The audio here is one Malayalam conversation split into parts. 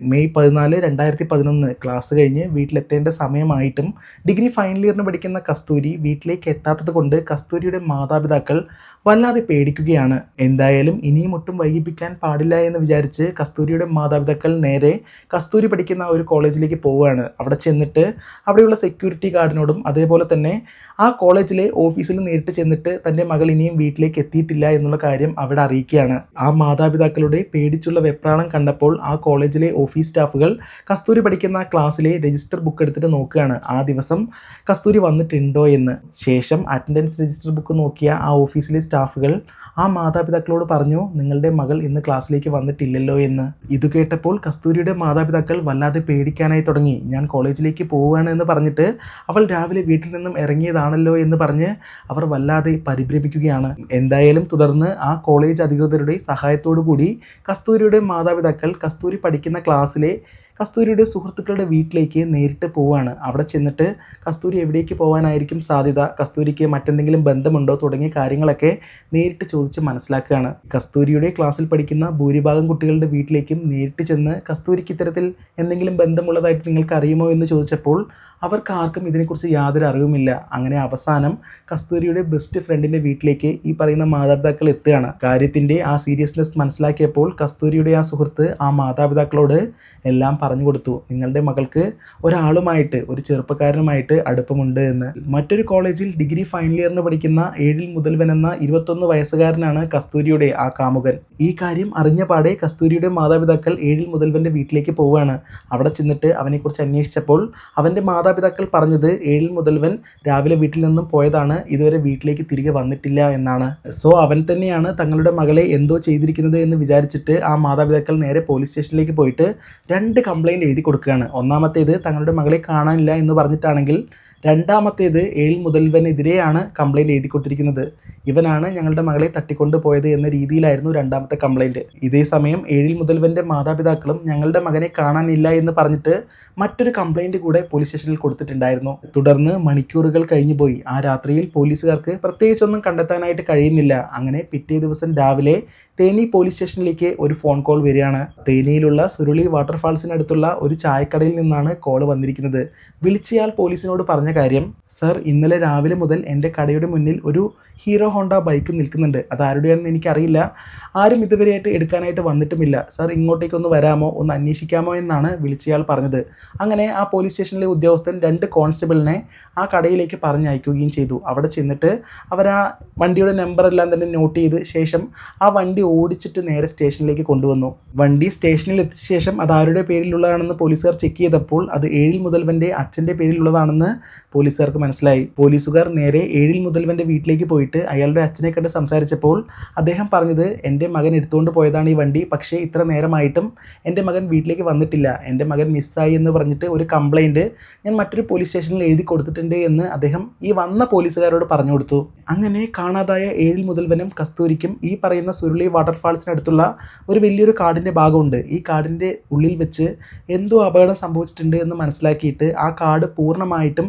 മെയ് പതിനാല് രണ്ടായിരത്തി പതിനൊന്ന് ക്ലാസ് കഴിഞ്ഞ് വീട്ടിലെത്തേണ്ട സമയമായിട്ടും ഡിഗ്രി ഫൈനൽ ഇയറിന് പഠിക്കുന്ന കസ്തൂരി വീട്ടിലേക്ക് എത്താത്തത് കൊണ്ട് കസ്തൂരിയുടെ മാതാപിതാക്കൾ വല്ലാതെ പേടിക്കുകയാണ്. എന്തായാലും ഇനിയും ഒട്ടും വൈകിപ്പിക്കാൻ പാടില്ല എന്ന് വിചാരിച്ച് കസ്തൂരിയുടെ മാതാപിതാക്കൾ നേരെ കസ്തൂരി പഠിക്കുന്ന ഒരു കോളേജിലേക്ക് പോവുകയാണ്. അവിടെ ചെന്നിട്ട് അവിടെയുള്ള സെക്യൂരിറ്റി ഗാർഡിനോടും അതേപോലെ തന്നെ ആ കോളേജിലെ ഓഫീസിൽ നേരിട്ട് ചെന്നിട്ട് തന്റെ മകൾ ഇനിയും വീട്ടിലേക്ക് എത്തിയിട്ടില്ല എന്നുള്ള കാര്യം അവിടെ അറിയിക്കുകയാണ്. ആ മാതാപിതാക്കളുടെ പേടിച്ചുള്ള വെപ്രാളം കണ്ടപ്പോൾ ആ കോളേജിലെ ഓഫീസ് സ്റ്റാഫുകൾ കസ്തൂരി പഠിക്കുന്ന ക്ലാസ്സിലെ രജിസ്റ്റർ ബുക്ക് എടുത്തിട്ട് നോക്കുകയാണ്. ആ ദിവസം കസ്തൂരി വന്നിട്ടുണ്ടോ എന്ന്. ശേഷം അറ്റൻഡൻസ് രജിസ്റ്റർ ബുക്ക് നോക്കിയ ആ ഓഫീസിലെ സ്റ്റാഫുകൾ ആ മാതാപിതാക്കളോട് പറഞ്ഞു നിങ്ങളുടെ മകൾ ഇന്ന് ക്ലാസ്സിലേക്ക് വന്നിട്ടില്ലല്ലോ എന്ന്. ഇത് കേട്ടപ്പോൾ കസ്തൂരിയുടെ മാതാപിതാക്കൾ വല്ലാതെ പേടിക്കാനായി തുടങ്ങി. ഞാൻ കോളേജിലേക്ക് പോവുകയാണ് എന്ന് പറഞ്ഞിട്ട് അവൾ രാവിലെ വീട്ടിൽ നിന്നും ഇറങ്ങിയതാണല്ലോ എന്ന് പറഞ്ഞ് അവർ വല്ലാതെ പരിഭ്രമിക്കുകയാണ്. എന്തായാലും തുടർന്ന് ആ കോളേജ് അധികൃതരുടെ സഹായത്തോടു കൂടി കസ്തൂരിയുടെ മാതാപിതാക്കൾ കസ്തൂരി പഠിക്കുന്ന ക്ലാസ്സിലെ കസ്തൂരിയുടെ സുഹൃത്തുക്കളുടെ വീട്ടിലേക്ക് നേരിട്ട് പോവുകയാണ് അവിടെ ചെന്നിട്ട് കസ്തൂരി എവിടേക്ക് പോകാനായിരിക്കും സാധ്യത? കസ്തൂരിക്ക് മറ്റെന്തെങ്കിലും ബന്ധമുണ്ടോ? തുടങ്ങിയ കാര്യങ്ങളൊക്കെ നേരിട്ട് ചോദിച്ച് മനസ്സിലാക്കുകയാണ്. കസ്തൂരിയുടെ ക്ലാസ്സിൽ പഠിക്കുന്ന ഭൂരിഭാഗം കുട്ടികളുടെ വീട്ടിലേക്കും നേരിട്ട് ചെന്ന് കസ്തൂരിക്ക് ഇത്തരത്തിൽ എന്തെങ്കിലും ബന്ധമുള്ളതായിട്ട് നിങ്ങൾക്ക് അറിയുമോ എന്ന് ചോദിച്ചപ്പോൾ അവർക്ക് ആർക്കും ഇതിനെക്കുറിച്ച് യാതൊരു അറിവുമില്ല. അങ്ങനെ അവസാനം കസ്തൂരിയുടെ ബെസ്റ്റ് ഫ്രണ്ടിന്റെ വീട്ടിലേക്ക് ഈ പറയുന്ന മാതാപിതാക്കൾ എത്തുകയാണ്. കാര്യത്തിന്റെ ആ സീരിയസ്നെസ് മനസ്സിലാക്കിയപ്പോൾ കസ്തൂരിയുടെ ആ സുഹൃത്ത് ആ മാതാപിതാക്കളോട് എല്ലാം പറഞ്ഞു കൊടുത്തു നിങ്ങളുടെ മകൾക്ക് ഒരാളുമായിട്ട് ഒരു ചെറുപ്പക്കാരനുമായിട്ട് അടുപ്പമുണ്ട് എന്ന്. മറ്റൊരു കോളേജിൽ ഡിഗ്രി ഫൈനൽ ഇയറിന് പഠിക്കുന്ന ഏഴിൽ മുതൽവൻ എന്ന ഇരുപത്തൊന്ന് വയസ്സുകാരനാണ് കസ്തൂരിയുടെ ആ കാമുകൻ. ഈ കാര്യം അറിഞ്ഞ പാടെ കസ്തൂരിയുടെ മാതാപിതാക്കൾ ഏഴിൽ മുതൽവന്റെ വീട്ടിലേക്ക് പോവുകയാണ്. അവിടെ ചെന്നിട്ട് അവനെക്കുറിച്ച് അന്വേഷിച്ചപ്പോൾ അവന്റെ മാതാപിതാക്കൾ പറഞ്ഞത് ഏഴിൽ മുതൽവൻ രാവിലെ വീട്ടിൽ നിന്നും പോയതാണ് ഇതുവരെ വീട്ടിലേക്ക് തിരികെ വന്നിട്ടില്ല എന്നാണ്. സോ അവൻ തന്നെയാണ് തങ്ങളുടെ മകളെ എന്തോ ചെയ്തിരിക്കുന്നത് എന്ന് വിചാരിച്ചിട്ട് ആ മാതാപിതാക്കൾ നേരെ പോലീസ് സ്റ്റേഷനിലേക്ക് പോയിട്ട് രണ്ട് കംപ്ലൈന്റ് എഴുതി കൊടുക്കുകയാണ്. ഒന്നാമത്തേത് തങ്ങളുടെ മകളെ കാണാനില്ല എന്ന് പറഞ്ഞിട്ടാണെങ്കിൽ രണ്ടാമത്തേത് ഏൽ മുതൽവനെതിരെയാണ് കംപ്ലൈന്റ് എഴുതി കൊടുത്തിരിക്കുന്നത്. ഇവനാണ് ഞങ്ങളുടെ മകളെ തട്ടിക്കൊണ്ടു പോയത് എന്ന രീതിയിലായിരുന്നു രണ്ടാമത്തെ കംപ്ലൈന്റ് ഇതേ സമയം ഏഴിൽ മുതൽവന്റെ മാതാപിതാക്കളും ഞങ്ങളുടെ മകനെ കാണാനില്ല എന്ന് പറഞ്ഞിട്ട് മറ്റൊരു കംപ്ലൈന്റ് കൂടെ പോലീസ് സ്റ്റേഷനിൽ കൊടുത്തിട്ടുണ്ടായിരുന്നു. തുടർന്ന് മണിക്കൂറുകൾ കഴിഞ്ഞു പോയി. ആ രാത്രിയിൽ പോലീസുകാർക്ക് പ്രത്യേകിച്ചൊന്നും കണ്ടെത്താനായിട്ട് കഴിയുന്നില്ല. അങ്ങനെ പിറ്റേ ദിവസം രാവിലെ തേനി പോലീസ് സ്റ്റേഷനിലേക്ക് ഒരു ഫോൺ കോൾ വരികയാണ്. തേനിയിലുള്ള സുരുളി വാട്ടർഫാൾസിനടുത്തുള്ള ഒരു ചായക്കടയിൽ നിന്നാണ് കോൾ വന്നിരിക്കുന്നത്. വിളിച്ചയാൾ പോലീസിനോട് പറഞ്ഞ കാര്യം സർ ഇന്നലെ രാവിലെ മുതൽ എന്റെ കടയുടെ മുന്നിൽ ഒരു ഹീറോ ഹോണ്ട ബൈക്ക് നിൽക്കുന്നുണ്ട്. അത് ആരുടെയാണെന്ന് എനിക്കറിയില്ല. ആരും ഇതുവരെയായിട്ട് എടുക്കാനായിട്ട് വന്നിട്ടുമില്ല. സർ ഇങ്ങോട്ടേക്കൊന്ന് വരാമോ? ഒന്ന് അന്വേഷിക്കാമോ എന്നാണ് വിളിച്ചയാൾ പറഞ്ഞത്. അങ്ങനെ ആ പോലീസ് സ്റ്റേഷനിലെ ഉദ്യോഗസ്ഥൻ രണ്ട് കോൺസ്റ്റബിളിനെ ആ കടയിലേക്ക് പറഞ്ഞയക്കുകയും ചെയ്തു. അവിടെ ചെന്നിട്ട് അവർ ആ വണ്ടിയുടെ നമ്പറെല്ലാം തന്നെ നോട്ട് ചെയ്ത് ശേഷം ആ വണ്ടി ഓടിച്ചിട്ട് നേരെ സ്റ്റേഷനിലേക്ക് കൊണ്ടുവന്നു. വണ്ടി സ്റ്റേഷനിൽ എത്തിച്ച ശേഷം അത് ആരുടെ പേരിലുള്ളതാണെന്ന് പോലീസുകാർ ചെക്ക് ചെയ്തപ്പോൾ അത് ഏഴിൽ മുതൽവന്റെ അച്ഛന്റെ പേരിലുള്ളതാണെന്ന് പോലീസുകാർക്ക് മനസ്സിലായി. പോലീസുകാർ നേരെ ഏഴിൽ മുതൽവന്റെ വീട്ടിലേക്ക് പോയിട്ട് അയാളുടെ അച്ഛനെ കണ്ട് സംസാരിച്ചപ്പോൾ അദ്ദേഹം പറഞ്ഞത് എന്റെ മകൻ എടുത്തുകൊണ്ട് പോയതാണ് ഈ വണ്ടി പക്ഷേ ഇത്ര നേരമായിട്ടും എന്റെ മകൻ വീട്ടിലേക്ക് വന്നിട്ടില്ല. എന്റെ മകൻ മിസ്സായി എന്ന് പറഞ്ഞിട്ട് ഒരു കംപ്ലൈന്റ് ഞാൻ മറ്റൊരു പോലീസ് സ്റ്റേഷനിൽ എഴുതി കൊടുത്തിട്ടുണ്ട് എന്ന് അദ്ദേഹം ഈ വന്ന പോലീസുകാരോട് പറഞ്ഞു കൊടുത്തു. അങ്ങനെ കാണാതായ ഏഴിൽ മുതൽവനും കസ്തൂരിക്കും ഈ പറയുന്ന സുരുളി വാട്ടർഫാൾസിനടുത്തുള്ള ഒരു വലിയൊരു കാടിന്റെ ഭാഗമുണ്ട്. ഈ കാടിന്റെ ഉള്ളിൽ വെച്ച് എന്തോ അപകടം സംഭവിച്ചിട്ടുണ്ട് എന്ന് മനസ്സിലാക്കിയിട്ട് ആ കാട് പൂർണമായിട്ടും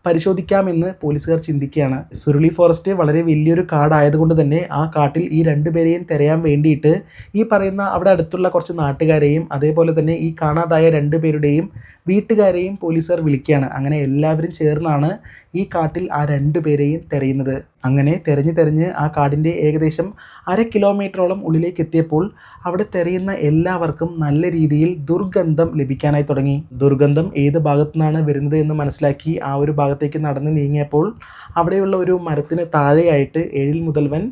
പരിശോധിക്കാമെന്ന് പോലീസുകാർ ചിന്തിക്കുകയാണ്. സുരുളി ഫോറസ്റ്റ് വളരെ വലിയൊരു കാടായതുകൊണ്ട് തന്നെ ആ കാട്ടിൽ ഈ രണ്ടുപേരെയും തിരയാൻ വേണ്ടിയിട്ട് ഈ പറയുന്ന അവിടെ അടുത്തുള്ള കുറച്ച് നാട്ടുകാരെയും അതേപോലെ തന്നെ ഈ കാണാതായ രണ്ടുപേരുടെയും വീട്ടുകാരെയും പോലീസുകാർ വിളിക്കുകയാണ്. അങ്ങനെ എല്ലാവരും ചേർന്നാണ് ഈ കാട്ടിൽ ആ രണ്ടുപേരെയും തിരയുന്നത്. അങ്ങനെ തിരഞ്ഞ് തിരഞ്ഞ് ആ കാടിന്റെ ഏകദേശം അര കിലോമീറ്ററോളം ഉള്ളിലേക്ക് എത്തിയപ്പോൾ അവിടെ തിരയുന്ന എല്ലാവർക്കും നല്ല രീതിയിൽ ദുർഗന്ധം ലഭിക്കാനായി തുടങ്ങി. ദുർഗന്ധം ഏത് ഭാഗത്തു നിന്നാണ് വരുന്നത് എന്ന് മനസ്സിലാക്കി ആ ഒരു ഭാഗത്തേക്ക് നടന്ന് നീങ്ങിയപ്പോൾ അവിടെയുള്ള ഒരു മരത്തിന് താഴെയായിട്ട് ഏഴിൽ മുതൽവൻ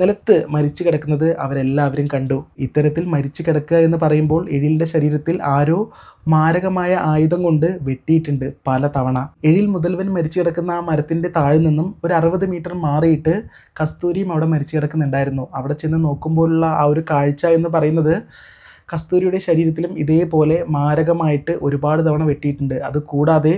നിലത്ത് മരിച്ചു കിടക്കുന്നത് അവരെല്ലാവരും കണ്ടു. ഇത്തരത്തിൽ മരിച്ചു കിടക്കുക എന്ന് പറയുമ്പോൾ എഴിലിന്റെ ശരീരത്തിൽ ആരോ മാരകമായ ആയുധം കൊണ്ട് വെട്ടിയിട്ടുണ്ട് പല തവണ. എഴിൽ മുതൽവൻ മരിച്ചു കിടക്കുന്ന ആ മരത്തിന്റെ താഴെ നിന്നും ഒരു അറുപത് മീറ്റർ മാറിയിട്ട് കസ്തൂരിയും അവിടെ മരിച്ചു കിടക്കുന്നുണ്ടായിരുന്നു. അവിടെ ചെന്ന് നോക്കുമ്പോഴുള്ള ആ ഒരു കാഴ്ച എന്ന് പറയുന്നത് കസ്തൂരിയുടെ ശരീരത്തിലും ഇതേപോലെ മാരകമായിട്ട് ഒരുപാട് തവണ വെട്ടിയിട്ടുണ്ട്. അത് കൂടാതെ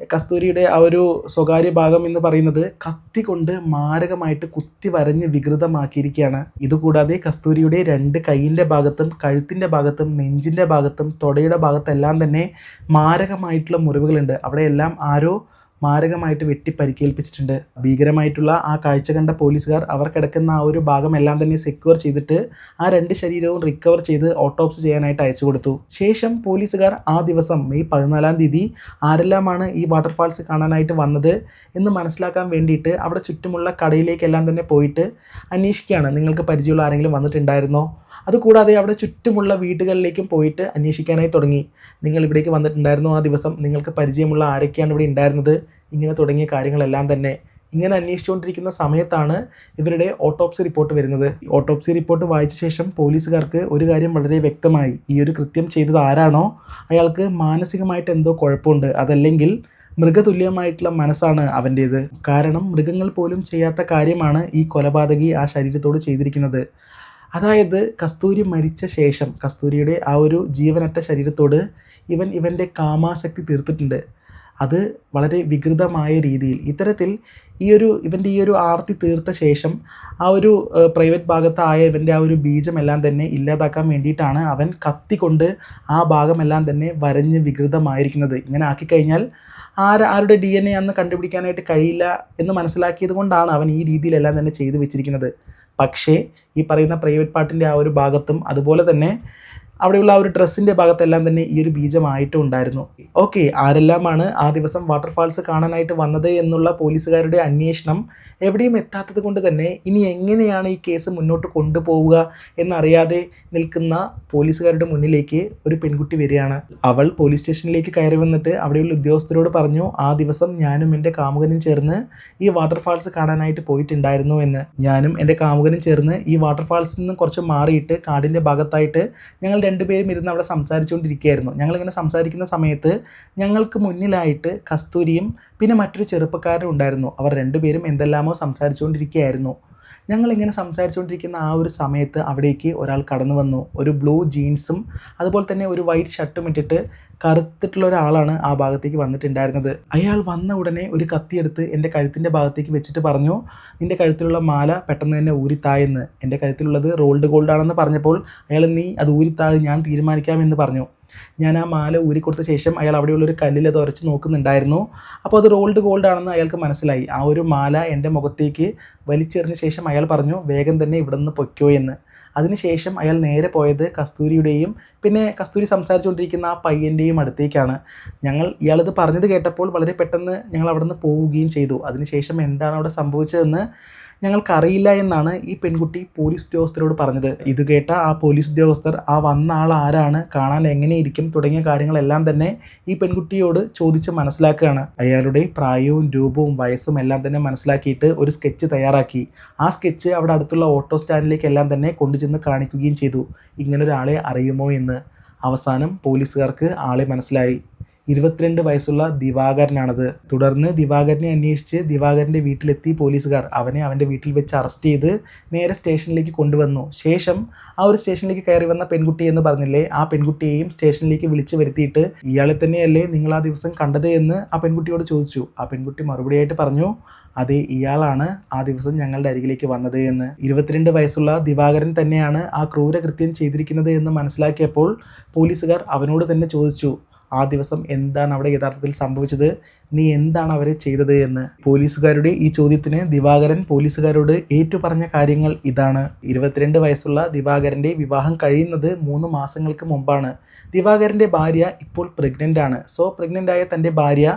കസ്തൂരിയുടെ ആ ഒരു സ്വകാര്യ ഭാഗം എന്ന് പറയുന്നത് കത്തി കൊണ്ട് മാരകമായിട്ട് കുത്തി വരഞ്ഞ് വികൃതമാക്കിയിരിക്കുകയാണ്. ഇതുകൂടാതെ കസ്തൂരിയുടെ രണ്ട് കൈയിന്റെ ഭാഗത്തും കഴുത്തിന്റെ ഭാഗത്തും നെഞ്ചിന്റെ ഭാഗത്തും തൊടയുടെ ഭാഗത്തെല്ലാം തന്നെ മാരകമായിട്ടുള്ള മുറിവുകളുണ്ട്. അവിടെയെല്ലാം ആരോ മാരകമായിട്ട് വെട്ടി പരിക്കേൽപ്പിച്ചിട്ടുണ്ട് ഭീകരമായിട്ടുള്ള ആ കാഴ്ച കണ്ട പോലീസുകാർ അവർ കിടക്കുന്ന ആ ഒരു ഭാഗം എല്ലാം തന്നെ സെക്യൂർ ചെയ്തിട്ട് ആ രണ്ട് ശരീരവും റിക്കവർ ചെയ്ത് ഓട്ടോപ്സി ചെയ്യാനായിട്ട് അയച്ചു കൊടുത്തു. ശേഷം പോലീസുകാർ ആ ദിവസം മെയ് പതിനാലാം തീയതി ആരെല്ലാമാണ് ഈ വാട്ടർഫാൾസ് കാണാനായിട്ട് വന്നത് എന്ന് മനസ്സിലാക്കാൻ വേണ്ടിയിട്ട് അവിടെ ചുറ്റുമുള്ള കടയിലേക്കെല്ലാം തന്നെ പോയിട്ട് അന്വേഷിക്കുകയാണ്. നിങ്ങൾക്ക് പരിചയമുള്ള ആരെങ്കിലും വന്നിട്ടുണ്ടായിരുന്നോ? അതുകൂടാതെ അവിടെ ചുറ്റുമുള്ള വീടുകളിലേക്കും പോയിട്ട് അന്വേഷിക്കാനായി തുടങ്ങി. നിങ്ങൾ ഇവിടേക്ക് വന്നിട്ടുണ്ടായിരുന്നു ആ ദിവസം. നിങ്ങൾക്ക് പരിചയമുള്ള ആരൊക്കെയാണ് ഇവിടെ ഉണ്ടായിരുന്നത്? ഇങ്ങനെ തുടങ്ങിയ കാര്യങ്ങളെല്ലാം തന്നെ. ഇങ്ങനെ അന്വേഷിച്ചുകൊണ്ടിരിക്കുന്ന സമയത്താണ് ഇവരുടെ ഓട്ടോപ്സി റിപ്പോർട്ട് വരുന്നത്. ഓട്ടോപ്സി റിപ്പോർട്ട് വായിച്ച ശേഷം പോലീസുകാർക്ക് ഒരു കാര്യം വളരെ വ്യക്തമായി. ഈ ഒരു കൃത്യം ചെയ്തത് ആരാണോ? അയാൾക്ക് മാനസികമായിട്ട് എന്തോ കുഴപ്പമുണ്ട്. അതല്ലെങ്കിൽ മൃഗതുല്യമായിട്ടുള്ള മനസ്സാണ് അവന്റേത്. കാരണം മൃഗങ്ങൾ പോലും ചെയ്യാത്ത കാര്യമാണ് ഈ കൊലപാതകി ആ ശരീരത്തോട് ചെയ്തിരിക്കുന്നത്. അതായത് കസ്തൂരി മരിച്ച ശേഷം കസ്തൂരിയുടെ ആ ഒരു ജീവനറ്റ ശരീരത്തോട് ഇവൻ ഇവന്റെ കാമാശക്തി തീർത്തിട്ടുണ്ട്. അത് വളരെ വികൃതമായ രീതിയിൽ ഇത്തരത്തിൽ ഈ ഒരു ഇവന്റെ ഈ ഒരു ആർത്തി തീർത്ത ശേഷം ആ ഒരു പ്രൈവറ്റ് ഭാഗത്തായ ഇവന്റെ ആ ഒരു ബീജമെല്ലാം തന്നെ ഇല്ലാതാക്കാൻ വേണ്ടിയിട്ടാണ് അവൻ കത്തിക്കൊണ്ട് ആ ഭാഗമെല്ലാം തന്നെ വരഞ്ഞ് വികൃതമായിരിക്കുന്നത്. ഇങ്ങനെ ആക്കിക്കഴിഞ്ഞാൽ ആര് ആരുടെ ഡി എൻ എ അന്ന് കണ്ടുപിടിക്കാനായിട്ട് കഴിയില്ല എന്ന് മനസ്സിലാക്കിയത് കൊണ്ടാണ് അവൻ ഈ രീതിയിലെല്ലാം തന്നെ ചെയ്തു വെച്ചിരിക്കുന്നത്. പക്ഷേ ഈ പറയുന്ന പ്രൈവറ്റ് പാർട്ടിന്റെ ആ ഒരു ഭാഗത്തും അതുപോലെ തന്നെ അവിടെയുള്ള ആ ഒരു ഡ്രസ്സിന്റെ ഭാഗത്തെല്ലാം തന്നെ ഈ ഒരു ബീജമായിട്ടും ഉണ്ടായിരുന്നു ഓക്കെ ആരെല്ലാമാണ് ആ ദിവസം വാട്ടർഫാൾസ് കാണാനായിട്ട് വന്നത് എന്നുള്ള പോലീസുകാരുടെ അന്വേഷണം എവിടെയും എത്താത്തത് കൊണ്ട് തന്നെ ഇനി എങ്ങനെയാണ് ഈ കേസ് മുന്നോട്ട് കൊണ്ടുപോവുക എന്നറിയാതെ നിൽക്കുന്ന പോലീസുകാരുടെ മുന്നിലേക്ക് ഒരു പെൺകുട്ടി വരികയാണ്. അവൾ പോലീസ് സ്റ്റേഷനിലേക്ക് കയറി വന്നിട്ട് അവിടെയുള്ള ഉദ്യോഗസ്ഥരോട് പറഞ്ഞു ആ ദിവസം ഞാനും എന്റെ കാമുകനും ചേർന്ന് ഈ വാട്ടർഫാൾസ് കാണാനായിട്ട് പോയിട്ടുണ്ടായിരുന്നു എന്ന്. ഞാനും എന്റെ കാമുകനും ചേർന്ന് ഈ വാട്ടർഫാൾസിൽ നിന്ന് കുറച്ച് മാറിയിട്ട് കാടിന്റെ ഭാഗത്തായിട്ട് ഞങ്ങൾ രണ്ടുപേരും ഇരുന്ന് അവിടെ സംസാരിച്ചുകൊണ്ടിരിക്കുകയായിരുന്നു. ഞങ്ങളിങ്ങനെ സംസാരിക്കുന്ന സമയത്ത് ഞങ്ങൾക്ക് മുന്നിലായിട്ട് കസ്തൂരിയും പിന്നെ മറ്റൊരു ചെറുപ്പക്കാരനും ഉണ്ടായിരുന്നു. അവർ രണ്ടുപേരും എന്തെല്ലാമോ സംസാരിച്ചുകൊണ്ടിരിക്കുകയായിരുന്നു. ഞങ്ങളിങ്ങനെ സംസാരിച്ചുകൊണ്ടിരിക്കുന്ന ആ ഒരു സമയത്ത് അവിടേക്ക് ഒരാൾ കടന്നു വന്നു. ഒരു ബ്ലൂ ജീൻസും അതുപോലെ തന്നെ ഒരു വൈറ്റ് ഷർട്ടും ഇട്ടിട്ട് കറുത്തിട്ടുള്ള ഒരാളാണ് ആ ഭാഗത്തേക്ക് വന്നിട്ടുണ്ടായിരുന്നത്. അയാൾ വന്ന ഉടനെ ഒരു കത്തിയെടുത്ത് എന്റെ കഴുത്തിന്റെ ഭാഗത്തേക്ക് വെച്ചിട്ട് പറഞ്ഞു നിന്റെ കഴുത്തിലുള്ള മാല പെട്ടെന്ന് തന്നെ ഊരിത്തായെന്ന്. എന്റെ കഴുത്തിലുള്ളത് റോൾഡ് ഗോൾഡ് ആണെന്ന് പറഞ്ഞപ്പോൾ അയാൾ നീ അത് ഊരിത്താ ഞാൻ തീരുമാനിക്കാമെന്ന് പറഞ്ഞു. ഞാൻ ആ മാല ഊരി കൊടുത്ത ശേഷം അയാൾ അവിടെയുള്ള ഒരു കല്ലിൽ അത് ഉരച്ച് നോക്കുന്നുണ്ടായിരുന്നു. അപ്പോൾ അത് റോൾഡ് ഗോൾഡ് ആണെന്ന് അയാൾക്ക് മനസ്സിലായി. ആ ഒരു മാല എന്റെ മുഖത്തേക്ക് വലിച്ചെറിഞ്ഞ ശേഷം അയാൾ പറഞ്ഞു വേഗം തന്നെ ഇവിടെ നിന്ന് പൊയ്ക്കോ എന്ന്. അതിനുശേഷം അയാൾ നേരെ പോയത് കസ്തൂരിയുടെയും പിന്നെ കസ്തൂരി സംസാരിച്ചുകൊണ്ടിരിക്കുന്ന ആ പയ്യന്റെയും അടുത്തേക്കാണ്. ഞങ്ങൾ ഇയാളിത് പറഞ്ഞത് കേട്ടപ്പോൾ വളരെ പെട്ടെന്ന് ഞങ്ങൾ അവിടെ നിന്ന് പോവുകയും ചെയ്തു. അതിനുശേഷം എന്താണ് അവിടെ സംഭവിച്ചതെന്ന് ഞങ്ങൾക്കറിയില്ല എന്നാണ് ഈ പെൺകുട്ടി പോലീസ് ഉദ്യോഗസ്ഥരോട് പറഞ്ഞത്. ഇത് കേട്ട ആ പോലീസ് ഉദ്യോഗസ്ഥർ ആ വന്ന ആൾ ആരാണ് കാണാൻ എങ്ങനെയിരിക്കും തുടങ്ങിയ കാര്യങ്ങളെല്ലാം തന്നെ ഈ പെൺകുട്ടിയോട് ചോദിച്ച് മനസ്സിലാക്കുകയാണ്. അയാളുടെ പ്രായവും രൂപവും വയസ്സും എല്ലാം തന്നെ മനസ്സിലാക്കിയിട്ട് ഒരു സ്കെച്ച് തയ്യാറാക്കി. ആ സ്കെച്ച് അവിടെ അടുത്തുള്ള ഓട്ടോ സ്റ്റാൻഡിലേക്കെല്ലാം തന്നെ കൊണ്ടുചെന്ന് കാണിക്കുകയും ചെയ്തു. ഇങ്ങനൊരാളെ അറിയുമോ എന്ന്. അവസാനം പോലീസുകാർക്ക് ആളെ മനസ്സിലായി. ഇരുപത്തിരണ്ട് വയസ്സുള്ള ദിവാകരനാണത്. തുടർന്ന് ദിവാകരനെ അന്വേഷിച്ച് ദിവാകരന്റെ വീട്ടിലെത്തി പോലീസുകാർ അവനെ അവന്റെ വീട്ടിൽ വെച്ച് അറസ്റ്റ് ചെയ്ത് നേരെ സ്റ്റേഷനിലേക്ക് കൊണ്ടുവന്നു. ശേഷം ആ ഒരു സ്റ്റേഷനിലേക്ക് കയറി വന്ന പെൺകുട്ടി എന്ന് പറഞ്ഞില്ലേ ആ പെൺകുട്ടിയെയും സ്റ്റേഷനിലേക്ക് വിളിച്ചു വരുത്തിയിട്ട് ഇയാളെ തന്നെയല്ലേ നിങ്ങൾ ആ ദിവസം കണ്ടത്? എന്ന് ആ പെൺകുട്ടിയോട് ചോദിച്ചു. ആ പെൺകുട്ടി മറുപടിയായിട്ട് പറഞ്ഞു അതെ ഇയാളാണ് ആ ദിവസം ഞങ്ങളുടെ അരികിലേക്ക് വന്നത് എന്ന്. ഇരുപത്തിരണ്ട് വയസ്സുള്ള ദിവാകരൻ തന്നെയാണ് ആ ക്രൂരകൃത്യം ചെയ്തിരിക്കുന്നത് എന്ന് മനസ്സിലാക്കിയപ്പോൾ പോലീസുകാർ അവനോട് തന്നെ ചോദിച്ചു ആ ദിവസം എന്താണ് അവിടെ യഥാർത്ഥത്തിൽ സംഭവിച്ചത്? നീ എന്താണ് അവരെ ചെയ്തത് എന്ന്? പോലീസുകാരുടെ ഈ ചോദ്യത്തിന് ദിവാകരൻ പോലീസുകാരോട് ഏറ്റുപറഞ്ഞ കാര്യങ്ങൾ ഇതാണ്. ഇരുപത്തിരണ്ട് വയസ്സുള്ള ദിവാകരന്റെ വിവാഹം കഴിയുന്നത് മൂന്ന് മാസങ്ങൾക്ക് മുമ്പാണ്. ദിവാകരന്റെ ഭാര്യ ഇപ്പോൾ പ്രഗ്നന്റ് ആണ്. സോ പ്രഗ്നന്റ് ആയ തന്റെ ഭാര്യ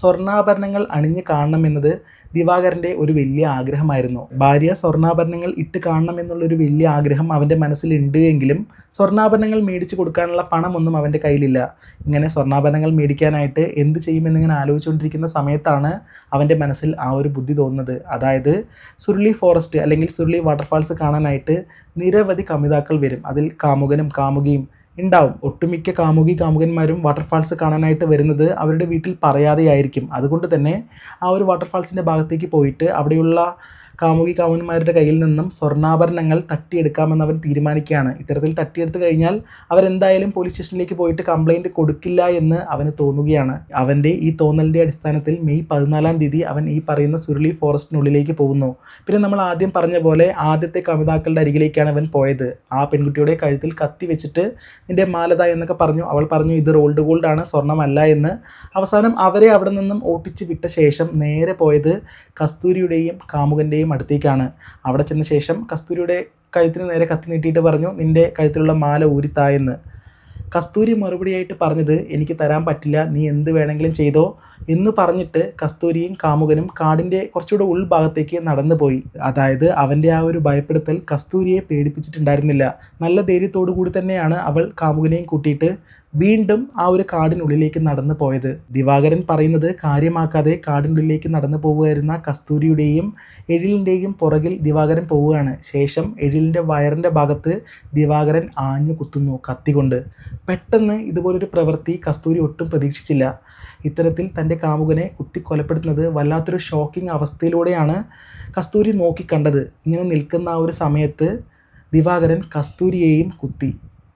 സ്വർണാഭരണങ്ങൾ അണിഞ്ഞ് കാണണമെന്നത് ദിവാകരന്റെ ഒരു വലിയ ആഗ്രഹമായിരുന്നു. ഭാര്യ സ്വർണാഭരണങ്ങൾ ഇട്ട് കാണണം എന്നുള്ളൊരു വലിയ ആഗ്രഹം അവന്റെ മനസ്സിലുണ്ട് എങ്കിലും സ്വർണാഭരണങ്ങൾ മേടിച്ചു കൊടുക്കാനുള്ള പണമൊന്നും അവന്റെ കയ്യിലില്ല. ഇങ്ങനെ സ്വർണാഭരണങ്ങൾ മേടിക്കാനായിട്ട് എന്ത് ചെയ്യുമെന്നിങ്ങനെ ആലോചിച്ചുകൊണ്ടിരിക്കുന്ന സമയത്താണ് അവന്റെ മനസ്സിൽ ആ ഒരു ബുദ്ധി തോന്നുന്നത്. അതായത് സുരുളി ഫോറസ്റ്റ് അല്ലെങ്കിൽ സുരുളി വാട്ടർഫാൾസ് കാണാനായിട്ട് നിരവധി കമിതാക്കൾ വരും. അതിൽ കാമുകനും കാമുകിയും ഉണ്ടാവും. ഒട്ടുമിക്ക കാമുകി കാമുകന്മാരും വാട്ടർഫാൾസ് കാണാനായിട്ട് വരുന്നത് അവരുടെ വീട്ടിൽ പറയാതെയായിരിക്കും. അതുകൊണ്ട് തന്നെ ആ ഒരു വാട്ടർഫാൾസിന്റെ ഭാഗത്തേക്ക് പോയിട്ട് അവിടെയുള്ള കാമുകി കാമുകന്മാരുടെ കയ്യിൽ നിന്നും സ്വർണാഭരണങ്ങൾ തട്ടിയെടുക്കാമെന്ന് അവൻ തീരുമാനിക്കുകയാണ്. ഇത്തരത്തിൽ തട്ടിയെടുത്തു കഴിഞ്ഞാൽ അവരെന്തായാലും പോലീസ് സ്റ്റേഷനിലേക്ക് പോയിട്ട് കംപ്ലൈന്റ് കൊടുക്കില്ല എന്ന് അവന് തോന്നുകയാണ്. അവന്റെ ഈ തോന്നലിന്റെ അടിസ്ഥാനത്തിൽ മെയ് പതിനാലാം തീയതി അവൻ ഈ പറയുന്ന സുരുളി ഫോറസ്റ്റിനുള്ളിലേക്ക് പോകുന്നു. പിന്നെ നമ്മൾ ആദ്യം പറഞ്ഞ പോലെ ആദ്യത്തെ കവിതാക്കളുടെ അരികിലേക്കാണ് അവൻ പോയത്. ആ പെൺകുട്ടിയുടെ കഴുത്തിൽ കത്തി വെച്ചിട്ട് നിന്റെ മാലത എന്നൊക്കെ പറഞ്ഞു. അവൾ പറഞ്ഞു ഇത് റോൾഡ് ഗോൾഡ് ആണ് സ്വർണമല്ല എന്ന്. അവസാനം അവരെ അവിടെ നിന്നും ഓട്ടിച്ച് വിട്ട ശേഷം നേരെ പോയത് കസ്തൂരിയുടെയും കാമുകന്റെയും അടുത്തേക്കാണ്. അവിടെ ചെന്ന ശേഷം കസ്തൂരിയുടെ കഴുത്തിന് നേരെ കത്തി നീട്ടിയിട്ട് പറഞ്ഞു നിന്റെ കഴുത്തിലുള്ള മാല ഊരിത്തായെന്ന്. കസ്തൂരി മറുപടിയായിട്ട് പറഞ്ഞത് എനിക്ക് തരാൻ പറ്റില്ല നീ എന്ത് വേണമെങ്കിലും ചെയ്തോ എന്ന് പറഞ്ഞിട്ട് കസ്തൂരിയും കാമുകനും കാടിന്റെ കുറച്ചുകൂടെ ഉൾഭാഗത്തേക്ക് നടന്നു പോയി അതായത് അവന്റെ ആ ഒരു ഭയപ്പെടുത്തൽ കസ്തൂരിയെ പേടിപ്പിച്ചിട്ടുണ്ടായിരുന്നില്ല. നല്ല ധൈര്യത്തോടു കൂടി തന്നെയാണ് അവൾ കാമുകനെയും കൂട്ടിയിട്ട് വീണ്ടും ആ ഒരു കാടിനുള്ളിലേക്ക് നടന്നു പോയത്. ദിവാകരൻ പറയുന്നത് കാര്യമാക്കാതെ കാടിനുള്ളിലേക്ക് നടന്നു പോവുകയായിരുന്ന കസ്തൂരിയുടെയും എഴിലിന്റെയും പുറകിൽ ദിവാകരൻ പോവുകയാണ്. ശേഷം എഴിലിന്റെ വയറിന്റെ ഭാഗത്ത് ദിവാകരൻ ആഞ്ഞു കുത്തുന്നു കത്തികൊണ്ട് പെട്ടെന്ന് ഇതുപോലൊരു പ്രവൃത്തി കസ്തൂരി ഒട്ടും പ്രതീക്ഷിച്ചില്ല. ഇത്തരത്തിൽ തന്റെ കാമുകനെ കുത്തി കൊലപ്പെടുത്തുന്നത് വല്ലാത്തൊരു ഷോക്കിംഗ് അവസ്ഥയിലൂടെയാണ് കസ്തൂരി നോക്കിക്കണ്ടത്. ഇങ്ങനെ നിൽക്കുന്ന ആ ഒരു സമയത്ത് ദിവാകരൻ കസ്തൂരിയെയും കുത്തി.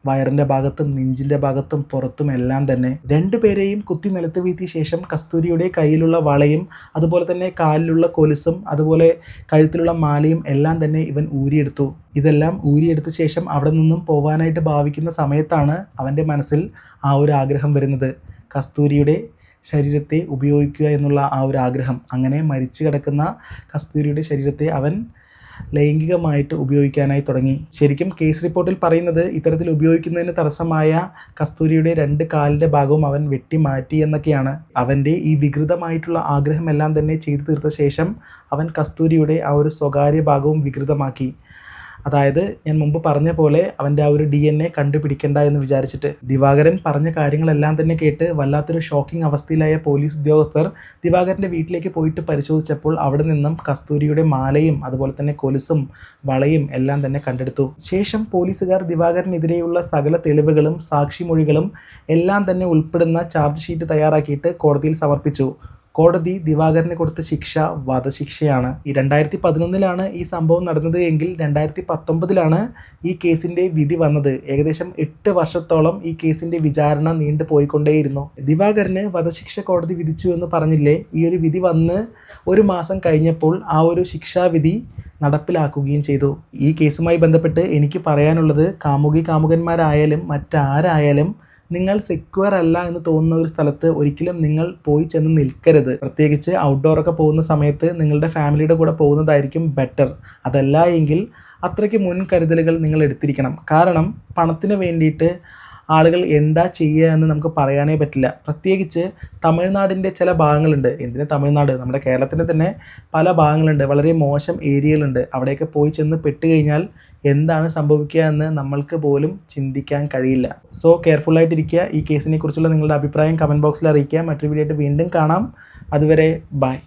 വയറിന്റെ ഭാഗത്തും നെഞ്ചിന്റെ ഭാഗത്തും പുറത്തും എല്ലാം തന്നെ. രണ്ടുപേരെയും കുത്തി നിലത്ത് വീഴ്ത്തിയ ശേഷം കസ്തൂരിയുടെ കയ്യിലുള്ള വളയും അതുപോലെ തന്നെ കാലിലുള്ള കൊലുസും അതുപോലെ കഴുത്തിലുള്ള മാലയും എല്ലാം തന്നെ ഇവൻ ഊരിയെടുത്തു. ഇതെല്ലാം ഊരിയെടുത്ത ശേഷം അവിടെ നിന്നും പോവാനായിട്ട് ഭാവിക്കുന്ന സമയത്താണ് അവന്റെ മനസ്സിൽ ആ ഒരു ആഗ്രഹം വരുന്നത്. കസ്തൂരിയുടെ ശരീരത്തെ ഉപയോഗിക്കുക എന്നുള്ള ആ ഒരു ആഗ്രഹം. അങ്ങനെ മരിച്ചു കിടക്കുന്ന കസ്തൂരിയുടെ ശരീരത്തെ അവൻ ലൈംഗികമായിട്ട് ഉപയോഗിക്കാനായി തുടങ്ങി. ശരിക്കും കേസ് റിപ്പോർട്ടിൽ പറയുന്നത് ഇത്തരത്തിൽ ഉപയോഗിക്കുന്നതിന് തടസ്സമായ കസ്തൂരിയുടെ രണ്ട് കാലിന്റെ ഭാഗവും അവൻ വെട്ടി മാറ്റി എന്നൊക്കെയാണ്. അവന്റെ ഈ വികൃതമായിട്ടുള്ള ആഗ്രഹമെല്ലാം തന്നെ ചെയ്തു തീർത്ത ശേഷം അവൻ കസ്തൂരിയുടെ ആ ഒരു സ്വകാര്യ ഭാഗവും വികൃതമാക്കി. അതായത് ഞാൻ മുമ്പ് പറഞ്ഞ പോലെ അവന്റെ ആ ഒരു ഡി എൻ എ കണ്ടുപിടിക്കണ്ട എന്ന് വിചാരിച്ചിട്ട് ദിവാകരൻ പറഞ്ഞ കാര്യങ്ങളെല്ലാം തന്നെ കേട്ട് വല്ലാത്തൊരു ഷോക്കിംഗ് അവസ്ഥയിലായ പോലീസ് ഉദ്യോഗസ്ഥർ ദിവാകരന്റെ വീട്ടിലേക്ക് പോയിട്ട് പരിശോധിച്ചപ്പോൾ അവിടെ നിന്നും കസ്തൂരിയുടെ മാലയും അതുപോലെ തന്നെ കൊലുസും വളയും എല്ലാം തന്നെ കണ്ടെടുത്തു. ശേഷം പോലീസുകാർ ദിവാകരനെതിരെയുള്ള സകല തെളിവുകളും സാക്ഷിമൊഴികളും എല്ലാം തന്നെ ഉൾപ്പെടുന്ന ചാർജ് ഷീറ്റ് തയ്യാറാക്കിയിട്ട് കോടതിയിൽ സമർപ്പിച്ചു. കോടതി ദിവാകരന് കൊടുത്ത ശിക്ഷ വധശിക്ഷയാണ്. ഈ രണ്ടായിരത്തി പതിനൊന്നിലാണ് ഈ സംഭവം നടന്നത് എങ്കിൽ രണ്ടായിരത്തി പത്തൊമ്പതിലാണ് ഈ കേസിന്റെ വിധി വന്നത്. ഏകദേശം എട്ട് വർഷത്തോളം ഈ കേസിന്റെ വിചാരണ നീണ്ടു പോയിക്കൊണ്ടേയിരുന്നു. ദിവാകരന് വധശിക്ഷ കോടതി വിധിച്ചു എന്ന് പറഞ്ഞില്ലേ? ഈ ഒരു വിധി വന്ന് ഒരു മാസം കഴിഞ്ഞപ്പോൾ ആ ഒരു ശിക്ഷാവിധി നടപ്പിലാക്കുകയും ചെയ്തു. ഈ കേസുമായി ബന്ധപ്പെട്ട് എനിക്ക് പറയാനുള്ളത് കാമുകി കാമുകന്മാരായാലും മറ്റാരായാലും നിങ്ങൾ സെക്യൂർ അല്ല എന്ന് തോന്നുന്ന ഒരു സ്ഥലത്ത് ഒരിക്കലും നിങ്ങൾ പോയി ചെന്ന് നിൽക്കരുത്. പ്രത്യേകിച്ച് ഔട്ട്ഡോർ ഒക്കെ പോകുന്ന സമയത്ത് നിങ്ങളുടെ ഫാമിലിയുടെ കൂടെ പോകുന്നതായിരിക്കും ബെറ്റർ അതല്ല എങ്കിൽ അത്രയ്ക്ക് മുൻകരുതലുകൾ നിങ്ങൾ എടുത്തിരിക്കണം. കാരണം പണത്തിന് വേണ്ടിയിട്ട് ആളുകൾ എന്താ ചെയ്യുക എന്ന് നമുക്ക് പറയാനേ പറ്റില്ല. പ്രത്യേകിച്ച് തമിഴ്നാടിന്റെ ചില ഭാഗങ്ങളുണ്ട്. എന്തിന് തമിഴ്നാട്? നമ്മുടെ കേരളത്തിന്റെ തന്നെ പല ഭാഗങ്ങളുണ്ട്. വളരെ മോശം ഏരിയകളുണ്ട്. അവിടെയൊക്കെ പോയി ചെന്ന് പെട്ടുകഴിഞ്ഞാൽ എന്താണ് സംഭവിക്കുക എന്ന് നമ്മൾക്ക് പോലും ചിന്തിക്കാൻ കഴിയില്ല. സോ കെയർഫുള്ളായിട്ടിരിക്കുക ഈ കേസിനെ കുറിച്ചുള്ള നിങ്ങളുടെ അഭിപ്രായം കമന്റ് ബോക്സിൽ അറിയിക്കുക. മറ്റൊരു വീഡിയോ ആയിട്ട് വീണ്ടും കാണാം. അതുവരെ ബൈ